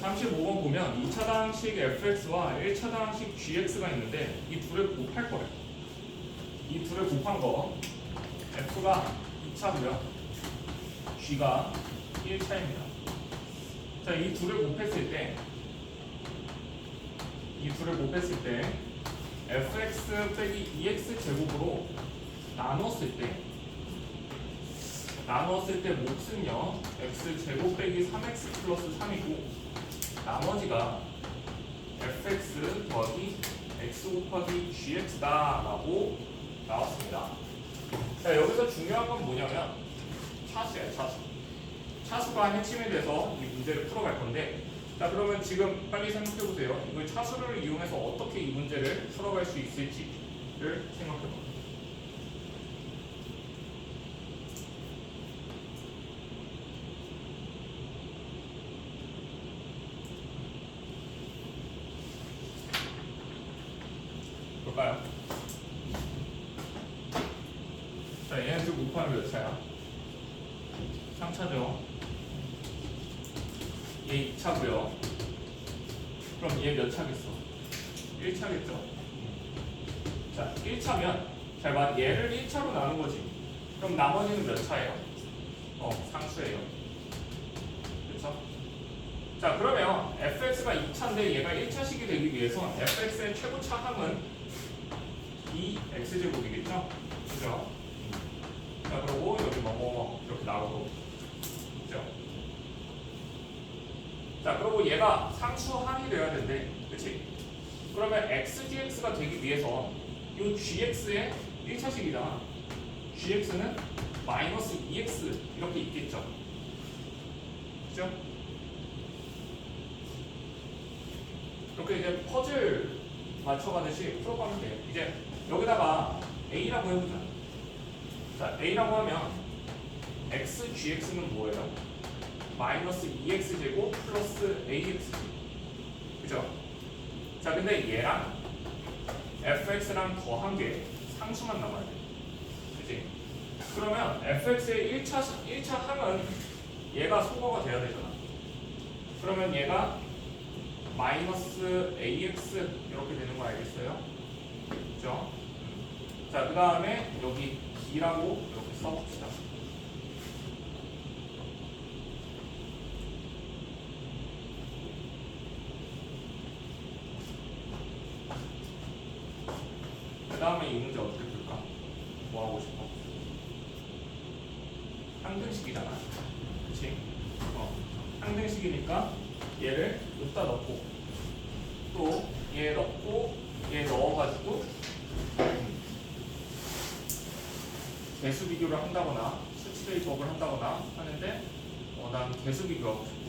35번 보면 2차당식 fx와 1차당식 gx가 있는데 이 둘을 곱할 거예요. 이 둘을 곱한 거 f가 2차고요. g가 1차입니다. 자, 이 둘을 곱했을 때, 이 둘을 곱했을 때, fx 빼기 2x 제곱으로 나눴을 때, 나눴을 때 몫은요, x 제곱 빼기 3x 플러스 3이고, 나머지가 fx 더하기 x 곱하기 gx다 라고 나왔습니다. 자, 여기서 중요한 건 뭐냐면, 차수예요, 차수. 차수가 핵심이 돼서 이 문제를 풀어갈 건데 자 그러면 지금 빨리 생각해 보세요. 이걸 차수를 이용해서 어떻게 이 문제를 풀어갈 수 있을지를 생각해 봅니다. 볼까요? 자 얘네 둘 곱하면 몇 차야? 3차죠. 얘 2차고요. 그럼 얘 몇 차겠어? 1차겠죠. 자, 1차면 잘 봐. 얘를 1차로 나눈 거지. 그럼 나머지는 몇 차예요? 어, 상수예요. 그렇죠? 자, 그러면 fx가 2차인데 얘가 1차식이 되기 위해서 fx의 최고 차항은 2x제곱이겠죠? 그죠? 자, 그리고 여기 뭐뭐 이렇게 나오고 그죠? 자, 그리고 얘가 상수항이 돼야 되는데, 그치? 그러면 xgx가 되기 위해서 이 gx의 1차식이잖아. gx는 마이너스 2x 이렇게 있겠죠. 그죠? 이렇게 이제 퍼즐 맞춰가듯이 풀어가면 돼요. 이제 여기다가 a라고 해보자. 자, a라고 하면 xgx는 뭐예요? 마이너스 2x 제곱 플러스 ax 그죠? 자 근데 얘랑 fx랑 더한 게 상수만 남아야 돼 그지? 그러면 fx의 1차, 1차 항은 얘가 소거가 돼야 되잖아 그러면 얘가 마이너스 ax 이렇게 되는 거 알겠어요? 그죠? 자 그 다음에 여기 b라고 이렇게 써봅시다 그 다음에 이 문제 어떻게 풀까? 뭐 하고 싶어? 항등식이잖아. 그치? 어. 항등식이니까 얘를 여기다 넣고 또 얘 넣고 얘 넣어가지고 음, 개수 비교를 한다거나 대입법을 한다거나 하는데 어, 난 개수 비교하고 싶어.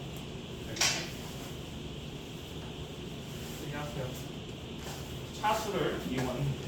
생각해요. 차수를 이용하는.